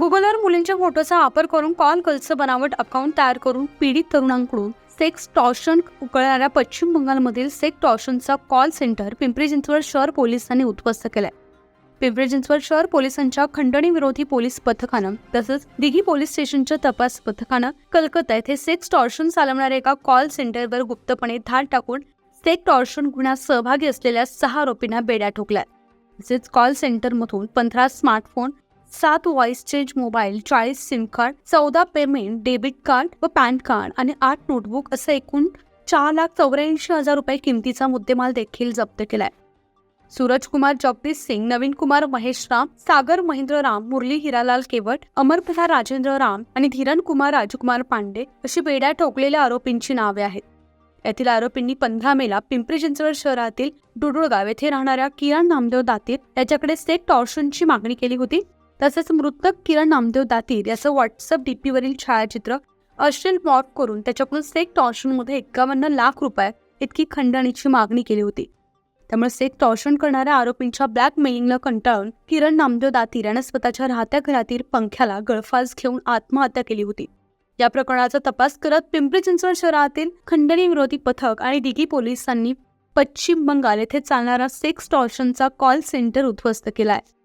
गुगलवर मुलींच्या फोटोचा वापर करून कॉल कलचं बनावट अकाउंट तयार करून पीडित तरुणांकडून सेक्स टॉर्शन उकळणाऱ्या पश्चिम बंगालमधील सेक्स टॉर्शनचा कॉल सेंटर पिंपरी चिंचवड शहर पोलिसांनी उद्ध्वस्त केलाय. पिंपरी चिंचवड शहर पोलिसांच्या खंडणीविरोधी पोलीस पथकानं तसंच दिघी पोलीस स्टेशनच्या तपास पथकानं कलकत्ता येथे सेक्स टॉर्शन चालवणाऱ्या एका कॉल सेंटरवर गुप्तपणे धाड टाकून सेक्स टॉर्शन गुन्ह्यात सहभागी असलेल्या सहा आरोपींना बेड्या ठोकल्या. तसेच कॉल सेंटरमधून पंधरा स्मार्टफोन सात व्हॉइस चेंज मोबाईल चाळीस सिम कार्ड चौदा पेमेंट डेबिट कार्ड व पॅन कार्ड आणि आठ नोटबुक असं एकूण चार लाख चौऱ्याऐंशी हजार रुपये किमतीचा मुद्देमाल देखील जप्त केलाय. सूरज कुमार जगदीश सिंग नवीन कुमार महेश राम सागर महेंद्र राम मुरली हिरालाल केवट अमरप्रभा राजेंद्र राम आणि धीरन कुमार राजकुमार पांडे अशी बेड्या ठोकलेल्या आरोपींची नावे आहेत. यातील आरोपींनी पंधरा मेला पिंपरी चिंचवड शहरातील डुडुळगाव येथे राहणाऱ्या किरण नामदेव दातीर याच्याकडे सेट टॉर्शनची मागणी केली होती. तसेच मृतक किरण नामदेव दातीर याचं व्हॉट्सअप डीपीवरील छायाचित्र अश्लील मॉर्क करून त्याच्याकडून सेक टॉर्शनमध्ये एकावन्न लाख रुपये इतकी खंडणीची मागणी केली होती. त्यामुळे सेक टॉर्शन करणाऱ्या आरोपींच्या ब्लॅकमेलिंगला कंटाळून किरण नामदेव दातीर यानं स्वतःच्या राहत्या घरातील पंख्याला गळफास घेऊन आत्महत्या केली होती. या प्रकरणाचा तपास करत पिंपरी चिंचवड शहरातील खंडणी विरोधी पथक आणि दिघी पोलिसांनी पश्चिम बंगाल येथे चालणारा सेक्स टॉर्शनचा कॉल सेंटर उद्ध्वस्त केला आहे